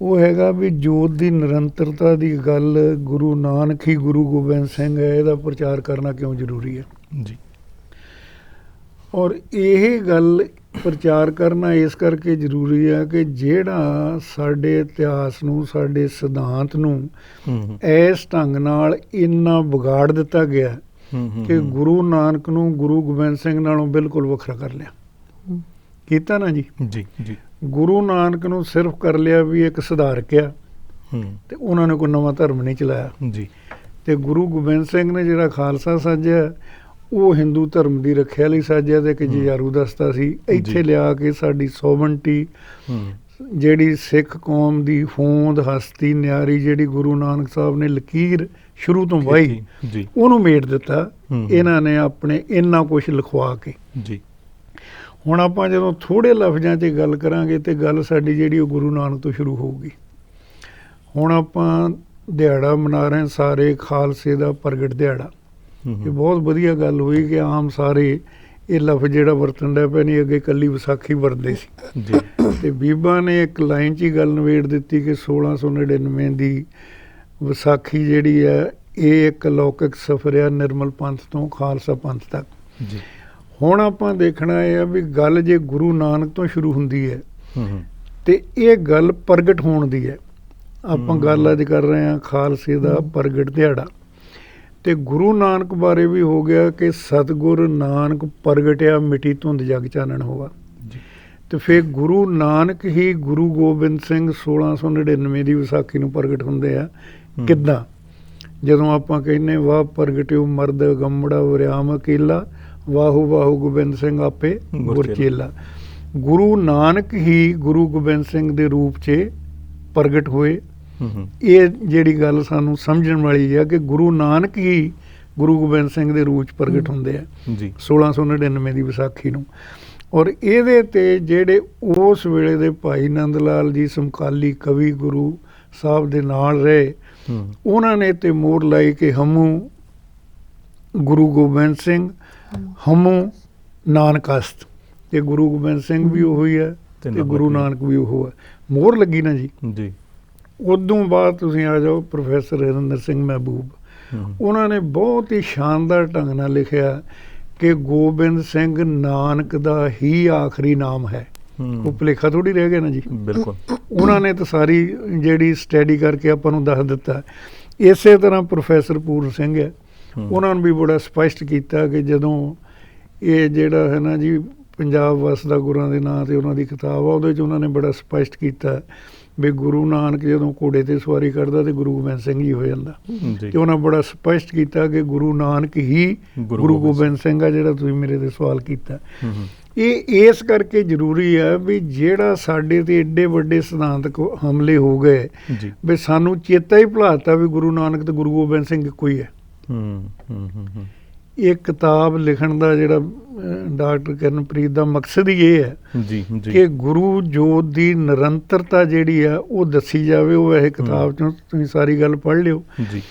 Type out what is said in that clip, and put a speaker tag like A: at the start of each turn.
A: ਉਹ ਹੈਗਾ ਵੀ ਜੋਤ ਦੀ ਨਿਰੰਤਰਤਾ ਦੀ ਗੱਲ ਗੁਰੂ ਨਾਨਕ ਹੀ ਗੁਰੂ ਗੋਬਿੰਦ ਸਿੰਘ ਹੈ ਇਹਦਾ ਪ੍ਰਚਾਰ ਕਰਨਾ ਕਿਉਂ ਜ਼ਰੂਰੀ ਹੈ?
B: ਜੀ।
A: ਔਰ ਇਹ ਗੱਲ ਪ੍ਰਚਾਰ ਕਰਨਾ ਇਸ ਕਰਕੇ ਜ਼ਰੂਰੀ ਹੈ ਕਿ ਜਿਹੜਾ ਸਾਡੇ ਇਤਿਹਾਸ ਨੂੰ ਸਾਡੇ ਸਿਧਾਂਤ ਨੂੰ ਇਸ ਢੰਗ ਨਾਲ ਇੰਨਾ ਵਿਗਾੜ ਦਿੱਤਾ ਗਿਆ ਕਿ ਗੁਰੂ ਨਾਨਕ ਨੂੰ ਗੁਰੂ ਗੋਬਿੰਦ ਸਿੰਘ ਨਾਲੋਂ ਬਿਲਕੁਲ ਵੱਖਰਾ ਕਰ ਲਿਆ। ਕੀਤਾ ਨਾ ਜੀ?
B: ਜੀ ਜੀ।
A: ਗੁਰੂ ਨਾਨਕ ਨੂੰ ਸਿਰਫ ਕਰ ਲਿਆ ਵੀ ਇੱਕ ਸੁਧਾਰਕ ਆ
B: ਹੂੰ।
A: ਤੇ ਉਹਨਾਂ ਨੇ ਕੋਈ ਨਵਾਂ ਧਰਮ ਨਹੀਂ ਚਲਾਇਆ।
B: ਜੀ।
A: ਤੇ ਗੁਰੂ ਗੋਬਿੰਦ ਸਿੰਘ ਨੇ ਜਿਹੜਾ ਖਾਲਸਾ ਸਾਜਿਆ ਉਹ ਹਿੰਦੂ ਧਰਮ ਦੀ ਰੱਖਿਆ ਲਈ ਸਾਜਿਆ ਤੇ ਕਿ
B: ਹੂੰ।
A: ਜਿਆਰੂ ਦਸਤਾ ਸੀ। ਇੱਥੇ ਲਿਆ ਕੇ ਸਾਡੀ ਸੋਵਨਟੀ
B: ਹੂੰ।
A: ਜਿਹੜੀ ਸਿੱਖ ਕੌਮ ਦੀ ਹੋਂਦ ਹਸਤੀ ਨਿਆਰੀ ਜਿਹੜੀ ਗੁਰੂ ਨਾਨਕ ਸਾਹਿਬ ਨੇ ਲਕੀਰ ਸ਼ੁਰੂ ਤੋਂ ਵਾਹੀ
B: ਜੀ।
A: ਉਹਨੂੰ ਮੇਟ ਦਿੱਤਾ। ਇਹਨਾਂ ਨੇ ਆਪਣੇ ਇੰਨਾ ਕੁਝ ਲਿਖਵਾ ਕੇ।
B: ਜੀ।
A: ਹੁਣ ਆਪਾਂ ਜਦੋਂ ਥੋੜੇ ਲਫ਼ਜ਼ਾਂ 'ਚ ਗੱਲ ਕਰਾਂਗੇ ਤੇ ਗੱਲ ਸਾਡੀ ਜਿਹੜੀ ਉਹ ਗੁਰੂ ਨਾਨਕ ਤੋਂ ਸ਼ੁਰੂ ਹੋਊਗੀ। ਹੁਣ ਆਪਾਂ ਦਿਹਾੜਾ ਮਨਾ ਰਹੇ ਸਾਰੇ ਖਾਲਸੇ ਦਾ ਪ੍ਰਗਟ ਦਿਹਾੜਾ। ਇਹ ਬਹੁਤ ਵਧੀਆ ਗੱਲ ਹੋਈ ਕਿ ਆਮ ਸਾਰੇ ਇਹ ਲਫ਼ਜ਼ ਜਿਹੜਾ ਵਰਤਣ ਦਾ ਪਿਆ ਨਹੀਂ ਅੱਗੇ ਕੱਲੀ ਵਿਸਾਖੀ ਵਰਤਦੇ ਸੀ।
B: ਜੀ।
A: ਤੇ ਬੀਬਾ ਨੇ ਇੱਕ ਲਾਈਨ 'ਚ ਹੀ ਗੱਲ ਨਵੇੜ ਦਿੱਤੀ ਕਿ 1699 ਦੀ ਵਿਸਾਖੀ ਜਿਹੜੀ ਹੈ ਇਹ ਇੱਕ ਲੌਕਿਕ ਸਫ਼ਰ ਹੈ ਨਿਰਮਲ ਪੰਥ ਤੋਂ ਖਾਲਸਾ ਪੰਥ ਤੱਕ।
B: ਜੀ।
A: ਹੁਣ ਆਪਾਂ ਦੇਖਣਾ ਇਹ ਆ ਵੀ ਗੱਲ ਜੇ ਗੁਰੂ ਨਾਨਕ ਤੋਂ ਸ਼ੁਰੂ ਹੁੰਦੀ ਹੈ ਤੇ ਇਹ ਗੱਲ ਪ੍ਰਗਟ ਹੋਣ ਦੀ ਹੈ। ਆਪਾਂ। ਗੱਲ ਅੱਜ ਕਰ ਰਹੇ ਹਾਂ ਖਾਲਸੇ ਦਾ ਪ੍ਰਗਟ ਦਿਹਾੜਾ। ਤੇ ਗੁਰੂ ਨਾਨਕ ਬਾਰੇ ਵੀ ਹੋ ਗਿਆ ਕਿ ਸਤਿਗੁਰ ਨਾਨਕ ਪ੍ਰਗਟਿਆ ਮਿੱਟੀ ਧੁੰਦ ਜਗ ਚਾਨਣ ਹੋਵਾ ਤੇ ਫਿਰ ਗੁਰੂ ਨਾਨਕ ਹੀ ਗੁਰੂ ਗੋਬਿੰਦ ਸਿੰਘ 1699 ਦੀ ਵਿਸਾਖੀ ਨੂੰ ਪ੍ਰਗਟ ਹੁੰਦੇ ਆ। ਕਿੱਦਾਂ? ਜਦੋਂ ਆਪਾਂ ਕਹਿੰਨੇ ਵਾਹ ਪ੍ਰਗਟਿਓ ਮਰਦ ਗੰਮੜਾ ਵਰਿਆਮ ਅਕੇਲਾ ਵਾਹੂ ਵਾਹੂ ਗੋਬਿੰਦ ਸਿੰਘ ਆਪੇ
B: ਗੁਰਚੇਲਾ।
A: ਗੁਰੂ ਨਾਨਕ ਹੀ ਗੁਰੂ ਗੋਬਿੰਦ ਸਿੰਘ ਦੇ ਰੂਪ 'ਚ ਪ੍ਰਗਟ ਹੋਏ। ਇਹ ਜਿਹੜੀ ਗੱਲ ਸਾਨੂੰ ਸਮਝਣ ਵਾਲੀ ਹੈ ਕਿ ਗੁਰੂ ਨਾਨਕ ਹੀ ਗੁਰੂ ਗੋਬਿੰਦ ਸਿੰਘ ਦੇ ਰੂਪ 'ਚ ਪ੍ਰਗਟ ਹੁੰਦੇ ਆ।
B: ਜੀ।
A: 1699 ਦੀ ਵਿਸਾਖੀ ਨੂੰ। ਔਰ ਇਹਦੇ ਤੇ ਜਿਹੜੇ ਉਸ ਵੇਲੇ ਦੇ ਭਾਈ ਨੰਦ ਲਾਲ ਜੀ ਸਮਕਾਲੀ ਕਵੀ ਗੁਰੂ ਸਾਹਿਬ ਦੇ ਨਾਲ ਰਹੇ ਉਹਨਾਂ ਨੇ ਤੇ ਮੋਹਰ ਲਾਈ ਕਿ ਹਮੂ ਗੁਰੂ ਗੋਬਿੰਦ ਸਿੰਘ ਹਮੂ ਨਾਨਕਸਤ ਤੇ ਗੁਰੂ ਗੋਬਿੰਦ ਸਿੰਘ ਵੀ ਉਹੀ ਹੈ
B: ਤੇ
A: ਤੇ ਗੁਰੂ। ਨਾਨਕ ਵੀ ਉਹ ਹੈ। ਮੋਹਰ ਲੱਗੀ ਨਾ ਜੀ।
B: ਜੀ।
A: ਉਦੋਂ ਬਾਅਦ ਤੁਸੀਂ ਆ ਜਾਓ ਪ੍ਰੋਫੈਸਰ ਹਰਿੰਦਰ ਸਿੰਘ ਮਹਿਬੂਬ।
B: ਹੂੰ
A: ਉਹਨਾਂ ਨੇ ਬਹੁਤ ਹੀ ਸ਼ਾਨਦਾਰ ਢੰਗ ਨਾਲ ਲਿਖਿਆ ਕਿ ਗੋਬਿੰਦ ਸਿੰਘ ਨਾਨਕ ਦਾ ਹੀ ਆਖਰੀ ਨਾਮ ਹੈ। ਉਹ
B: ਹੂੰ
A: ਭੁਲੇਖਾ ਥੋੜੀ ਰਹਿ ਗਿਆ ਨਾ ਜੀ।
B: ਬਿਲਕੁਲ।
A: ਉਹਨਾਂ ਨੇ ਤਾਂ ਸਾਰੀ ਜਿਹੜੀ ਸਟੱਡੀ ਕਰਕੇ ਆਪਾਂ ਨੂੰ ਦੱਸ ਦਿੱਤਾ। ਇਸੇ ਤਰ੍ਹਾਂ ਪ੍ਰੋਫੈਸਰ ਪੂਰਨ ਸਿੰਘ ਹੈ
B: ਹੂੰ।
A: ਉਹਨਾਂ ਨੇ ਵੀ ਬੜਾ ਸਪਸ਼ਟ ਕੀਤਾ ਕਿ ਜਦੋਂ ਇਹ ਜਿਹੜਾ ਹੈ ਨਾ ਜੀ ਪੰਜਾਬ ਵਸਦਾ ਗੁਰਾਂ ਦੇ ਨਾਂ ਤੇ ਉਹਨਾਂ ਦੀ ਕਿਤਾਬ ਆ ਉਹਦੇ ਵਿੱਚ ਉਹਨਾਂ ਨੇ ਬੜਾ ਸਪਸ਼ਟ ਕੀਤਾ ਵੀ ਗੁਰੂ ਨਾਨਕ ਜਦੋਂ ਘੋੜੇ ਤੇ ਸਵਾਰੀ ਕਰਦਾ ਤੇ ਗੁਰੂ ਗੋਬਿੰਦ ਸਿੰਘ ਜੀ ਹੋ ਜਾਂਦਾ। ਤੇ ਉਹਨਾਂ ਬੜਾ ਸਪਸ਼ਟ ਕੀਤਾ ਕਿ ਗੁਰੂ ਨਾਨਕ ਹੀ
B: ਗੁਰੂ ਗੋਬਿੰਦ
A: ਸਿੰਘ ਆ ਜਿਹੜਾ ਤੁਸੀਂ ਮੇਰੇ ਤੇ ਸਵਾਲ ਕੀਤਾ।
B: ਹੂੰ ਹੂੰ।
A: ਇਹ ਇਸ ਕਰਕੇ ਜ਼ਰੂਰੀ ਹੈ ਵੀ ਜਿਹੜਾ ਸਾਡੇ ਤੇ ਏਡੇ ਵੱਡੇ ਸਿਧਾਂਤਕ ਹਮਲੇ ਹੋ ਗਏ ਵੀ ਸਾਨੂੰ ਚੇਤਾ ਹੀ ਭੁਲਾਤਾ ਵੀ ਗੁਰੂ ਨਾਨਕ ਤੇ ਗੁਰੂ ਗੋਬਿੰਦ ਸਿੰਘ ਇੱਕੋ ਹੀ ਹੈ ਇਹ ਕਿਤਾਬ ਲਿਖਣ ਦਾ ਜਿਹੜਾ ਡਾਕਟਰ ਕਰਨਪ੍ਰੀਤ ਦਾ ਮਕਸਦ ਹੀ ਇਹ ਹੈ
B: ਜੀ ਜੀ।
A: ਕਿ ਗੁਰੂ ਜੋਤ ਦੀ ਨਿਰੰਤਰਤਾ ਜਿਹੜੀ ਆ ਉਹ ਦੱਸੀ ਜਾਵੇ ਉਹ ਇਹ ਕਿਤਾਬ ਚੋਂ ਤੁਸੀਂ ਸਾਰੀ ਗੱਲ ਪੜ੍ਹ ਲਿਓ।
B: ਜੀ।